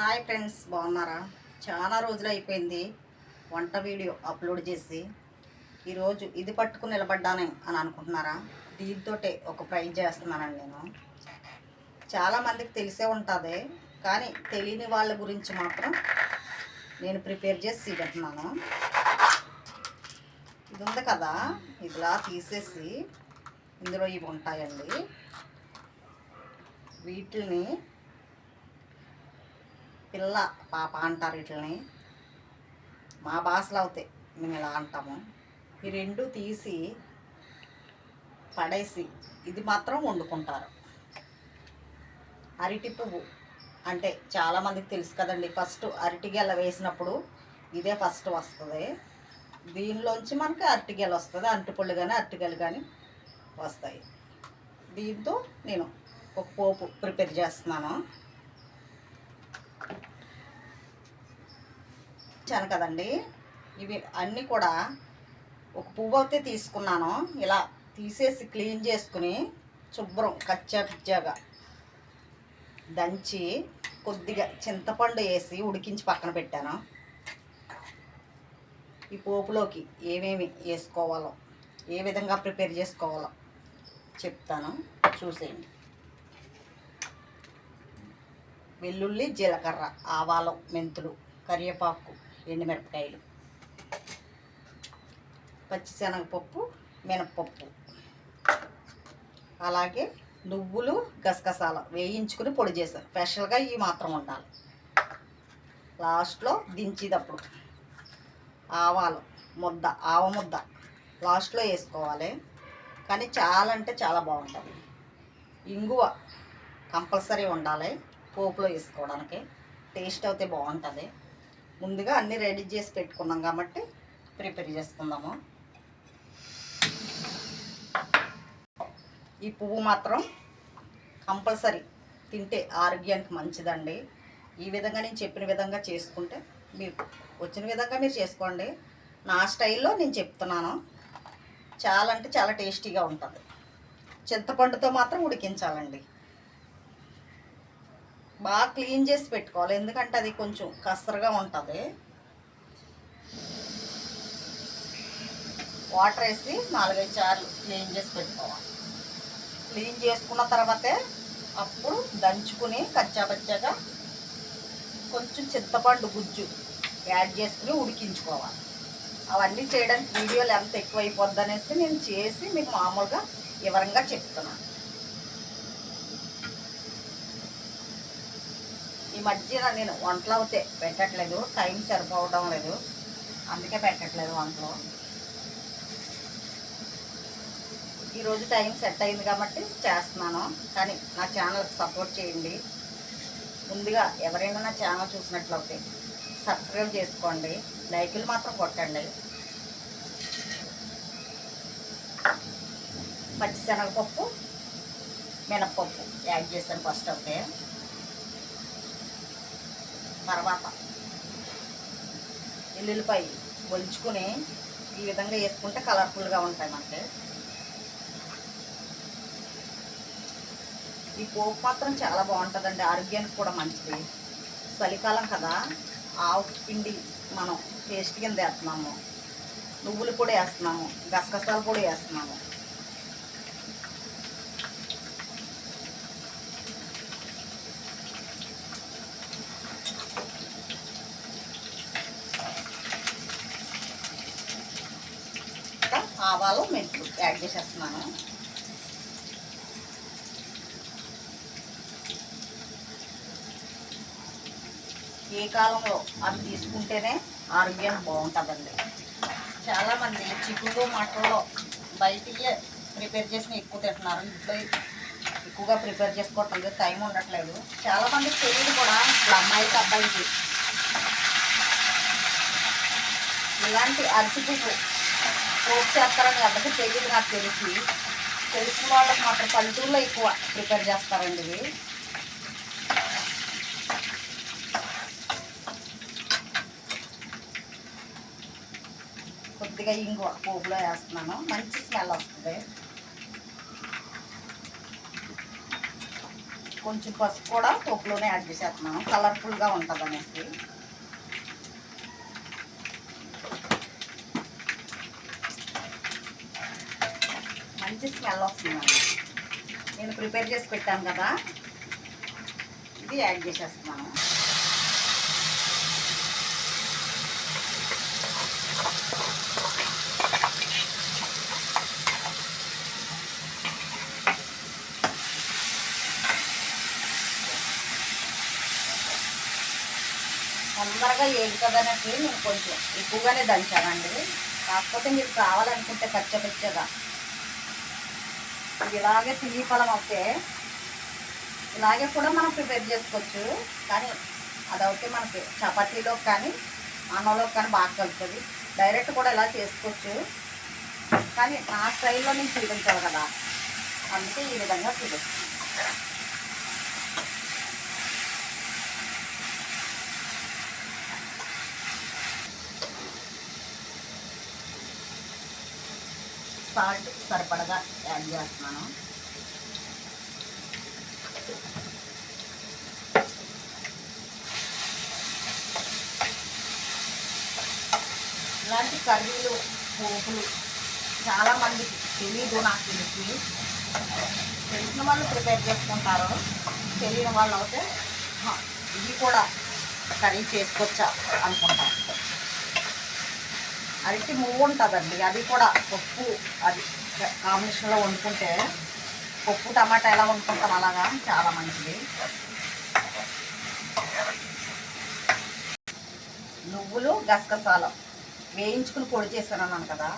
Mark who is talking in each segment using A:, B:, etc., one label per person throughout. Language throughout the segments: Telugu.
A: హాయ్ ఫ్రెండ్స్ బాగున్నారా? చాలా రోజులు అయిపోయింది వంట వీడియో అప్లోడ్ చేసి. ఈరోజు ఇది పట్టుకుని నిలబడ్డాను అని అనుకుంటున్నారా? దీంతో ఒక ప్రైజ్ చేస్తున్నానండి నేను. చాలామందికి తెలిసే ఉంటుంది కానీ తెలియని వాళ్ళ గురించి మాత్రం నేను ప్రిపేర్ చేసి పెడుతున్నాను ఇది ఉంది కదా ఇదిలా తీసేసి ఇందులో ఇవి ఉంటాయండి. వీటిని పిల్ల పాప అంటారు వీటిని మా భాషలో అవుతాయి మేము ఇలా అంటాము. ఈ రెండు తీసి పడేసి ఇది మాత్రం వండుకుంటారు. అరటి పువ్వు అంటే చాలామందికి తెలుసు కదండి. ఫస్ట్ అరటిగెల వేసినప్పుడు ఇదే ఫస్ట్ వస్తుంది. దీనిలోంచి మనకి అరటిగెల వస్తుంది. అరటిపళ్ళు కానీ అరటిగెలు కానీ వస్తాయి. దీంతో నేను ఒక పోపు ప్రిపేర్ చేస్తున్నాను. ఇచ్చాను కదండి. ఇవి అన్నీ కూడా ఒక పువ్వు అయితే తీసుకున్నాను. ఇలా తీసేసి క్లీన్ చేసుకుని శుభ్రం కచ్చా పిచ్చాగా దంచి కొద్దిగా చింతపండు వేసి ఉడికించి పక్కన పెట్టాను. ఈ పోపులోకి ఏమేమి వేసుకోవాలో ఏ విధంగా ప్రిపేర్ చేసుకోవాలో చెప్తాను. చూసేయండి. వెల్లుల్లి జీలకర్ర ఆవాలు మెంతులు కరివేపాకు ఎండుమిరపకాయలు. పచ్చిశనగపప్పు మినప్పప్పు. అలాగే నువ్వులు గసగసాలు వేయించుకుని పొడి చేశాను స్పెషల్గా ఇవి మాత్రం ఉండాలి లాస్ట్లో దించేటప్పుడు ఆవాలు ముద్ద ఆవ ముద్ద లాస్ట్లో వేసుకోవాలి. కానీ చాలా అంటే చాలా బాగుంటుంది. ఇంగువ కంపల్సరీ ఉండాలి పోపులో వేసుకోవడానికి. టేస్ట్ అయితే బాగుంటుంది. ముందుగా అన్నీ రెడీ చేసి పెట్టుకున్నాం కాబట్టి ప్రిపేర్ చేసుకుందాము. ఈ పువ్వు మాత్రం కంపల్సరీ తింటే ఆరోగ్యానికి మంచిదండి. ఈ విధంగా నేను చెప్పిన విధంగా చేసుకుంటే మీరు వచ్చిన విధంగా మీరు చేసుకోండి. నా స్టైల్లో నేను చెప్తున్నాను. చాలా అంటే చాలా టేస్టీగా ఉంటుంది. చింతపండుతో మాత్రం ఉడికించాలండి. బాగా క్లీన్ చేసి పెట్టుకోవాలి. ఎందుకంటే అది కొంచెం కసరగా ఉంటుంది. వాటర్ వేసి నాలుగైదు సార్లు క్లీన్ చేసి పెట్టుకోవాలి. క్లీన్ చేసుకున్న తర్వాతే అప్పుడు దంచుకుని కచ్చాబచ్చాగా కొంచెం చింతపండు గుజ్జు యాడ్ చేసుకుని ఉడికించుకోవాలి. అవన్నీ చేయడానికి వీడియోలు ఎంత ఎక్కువ అయిపోద్ది అనేసి నేను చేసి మీకు మామూలుగా వివరంగా చెప్తున్నాను. మధ్యన నేను వంటలు అవుతే పెట్టట్లేదు. టైం సరిపోవడం లేదు. అందుకే పెట్టట్లేదు వంటలు. ఈరోజు టైం సెట్ అయింది కాబట్టి చేస్తున్నాను. కానీ నా ఛానల్కి సపోర్ట్ చేయండి. ముందుగా ఎవరైనా నా ఛానల్ చూసినట్లయితే సబ్స్క్రైబ్ చేసుకోండి. లైకులు మాత్రం కొట్టండి. పచ్చిశనగపప్పు మినప్పప్పు యాడ్ చేశాను ఫస్ట్ అయితే. తర్వాత ఎల్లుల్లిపాయ ఒలుచుకుని ఈ విధంగా వేసుకుంటే కలర్ఫుల్గా ఉంటాయి మనకి. ఈ పోపు మాత్రం చాలా బాగుంటుందండి ఆరోగ్యానికి కూడా మంచిది. చలికాలం కదా ఆవు పిండి మనం పేస్ట్ కింద వేస్తున్నాము నువ్వులు కూడా వేస్తున్నాము గసగసాలు కూడా వేస్తున్నాము ఇంకా ఆవాలు మెట్లు యాడ్ చేసేస్తున్నాను. ఏ కాలంలో అవి తీసుకుంటేనే ఆరోగ్యం బాగుంటుందండి. చాలామంది చిక్కుడు మటన్లో బయటికి ప్రిపేర్ చేసిన ఎక్కువ తింటున్నారు. ఇంట్లో ఎక్కువగా ప్రిపేర్ చేసుకోవట్లేదు టైం ఉండట్లేదు. చాలామంది తెలియదు కూడా ఇప్పుడు అమ్మాయికి అబ్బాయికి. ఇలాంటి అరటి పువ్వు చేస్తారని ఎవరికి తెలియదు నాకు తెలిసి. తెలిసిన వాళ్ళకి మాత్రం పల్లెటూరులో ఎక్కువ ప్రిపేర్ చేస్తారండి ఇవి. కొద్దిగా ఇంగు పోపులో వేస్తున్నాను. మంచి స్మెల్ వస్తుంది. కొంచెం పసుపు కూడా పోపులోనే యాడ్ చేసేస్తున్నాను. కలర్ఫుల్గా ఉంటుంది అనేసి మంచి స్మెల్ వస్తుందండి నేను ప్రిపేర్ చేసి పెట్టాను కదా. ఇది యాడ్ చేసేస్తున్నాను. తొందరగా ఏగుతుందనేసి నేను కొంచెం ఎక్కువగానే దంచానండి. కాకపోతే మీరు కావాలనుకుంటే కచ్చపచ్చగా. ఇలాగే తిని ఫలం అవుతే ఇలాగే కూడా మనం ప్రిపేర్ చేసుకోవచ్చు. కానీ అదైతే మనకి చపాతీలో కానీ అన్నంలో కానీ బాగా కలుపుతుంది. డైరెక్ట్ కూడా ఇలా చేసుకోవచ్చు. కానీ నా స్టైల్లో నేను చూపించాలి కదా. అందుకే ఈ విధంగా చూపిస్తాను సాల్ట్ సరిపడగా యాడ్ చేస్తున్నాను. ఇలాంటి కర్రీలు పోపులు చాలామందికి తెలీదు నాకు తెలిసి. తెలిసిన వాళ్ళు ప్రిపేర్ చేసుకుంటారు. తెలియని వాళ్ళు అయితే ఇది కూడా కర్రీ చేసుకోవచ్చా? అనుకుంటారు. అరటి మువ్వు ఉంటుందండి అది కూడా పప్పు అది కాంబినేషన్లో వండుకుంటే పప్పు టమాటా ఎలా వండుకుంటాం అలాగా చాలా మంచిది. నువ్వులు గసగసాలు వేయించుకుని పొడి చేశాను అన్నాను కదా.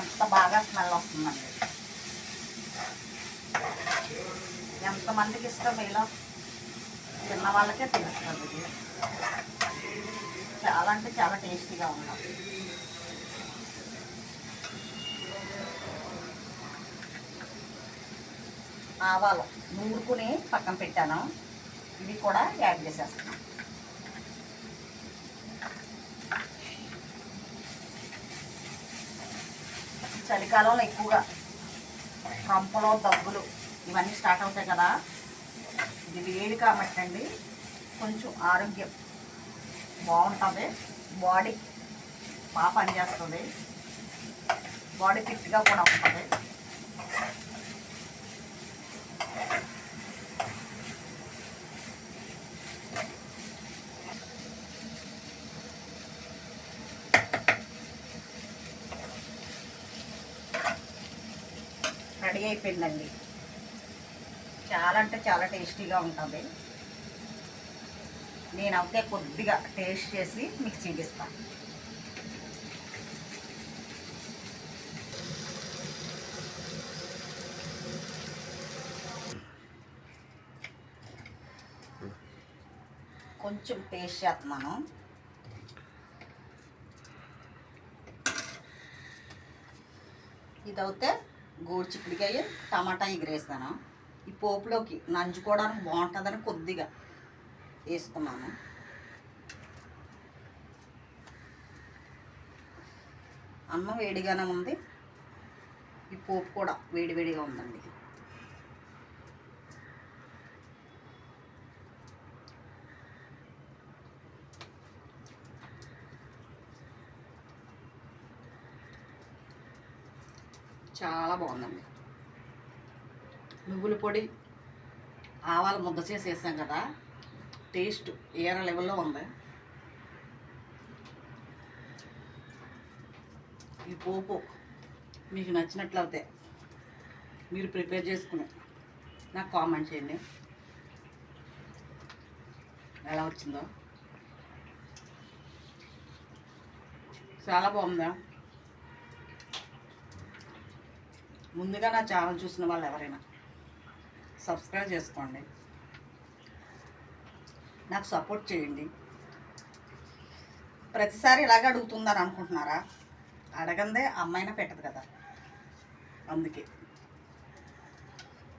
A: ఎంత బాగా స్మెల్ వస్తుందండి. ఎంతమందికి ఇష్టం ఇలా చిన్న వాళ్ళకే తెలుస్తుంది ఇది. చాలా అంటే చాలా టేస్టీగా ఉన్నది ఆవాలు నూరుకుని పక్కన పెట్టాను. ఇవి కూడా యాడ్ చేసేస్తాను చలికాలంలో ఎక్కువగా కంపలో దగ్గులు ఇవన్నీ స్టార్ట్ అవుతాయి కదా. ఇది వేడి కాబట్టి అండి. కొంచెం ఆరోగ్యం బాగుంటుంది. బాడీ బాగా పనిచేస్తుంది. బాడీ ఫిట్గా కూడా ఉంటుంది. రెడీ అయిపోయిందండి. చాలా అంటే చాలా టేస్టీగా ఉంటుంది. నేనైతే కొద్దిగా టేస్ట్ చేసి మీకు చూపిస్తాను. కొంచెం టేస్ట్ చేస్తున్నాను. ఇదైతే గోడు చిక్కుడికాయ టమాటా ఎగిరేస్తాను. ఈ పోపులోకి నంచుకోవడానికి బాగుంటుందని కొద్దిగా వేసుకున్నాను. అన్నం వేడిగానే ఉంది. ఈ పోపు కూడా వేడివేడిగా ఉందండి. చాలా బాగుందండి. నువ్వుల పొడి ఆవాల ముద్ద చేసి వేసాం కదా టేస్ట్ ఏర లెవెల్లో ఉంది. ఈ పోపు మీకు నచ్చినట్లయితే మీరు ప్రిపేర్ చేసుకుని నాకు కామెంట్ చేయండి. ఎలా వచ్చిందో. చాలా బాగుందా? ముందుగా నా ఛానల్ చూసిన వాళ్ళు ఎవరైనా సబ్స్క్రైబ్ చేసుకోండి. నాకు సపోర్ట్ చేయండి. ప్రతిసారి ఇలాగ అడుగుతుందని అనుకుంటున్నారా? అడగందే అమ్మాయినా పెట్టదు కదా. అందుకే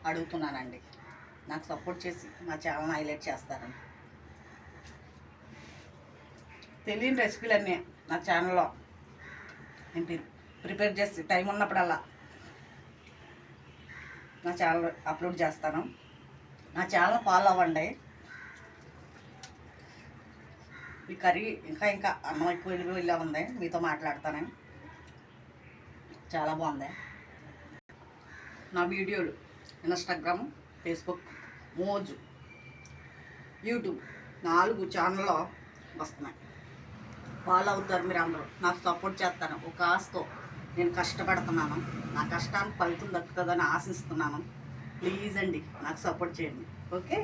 A: అడుగుతున్నానండి. నాకు సపోర్ట్ చేసి మా ఛానల్ హైలైట్ చేస్తారని. తెలియని రెసిపీలన్నీ నా ఛానల్లో నేను ప్రి- ప్రిపేర్ చేసి టైం ఉన్నప్పుడల్లా నా ఛానల్ అప్లోడ్ చేస్తాను. నా ఛానల్ ఫాలో అవ్వండి. ఈ కర్రీ ఇంకా ఇంకా అన్నం ఎక్కువ వెళ్ళి వెళ్ళా ఉంది. మీతో మాట్లాడతాను. చాలా బాగుంది. నా వీడియోలు ఇన్స్టాగ్రామ్ ఫేస్బుక్ మోజు యూట్యూబ్ నాలుగు ఛానల్లో వస్తున్నాయి. ఫాలో అవుతారు మీరు అందరూ నాకు సపోర్ట్ చేస్తాను. ఒక ఆశతో నేను కష్టపడుతున్నాను. నా కష్టానికి ఫలితం దక్కుతుందని ఆశిస్తున్నాను. ప్లీజ్ అండి నాకు సపోర్ట్ చేయండి. ఓకే?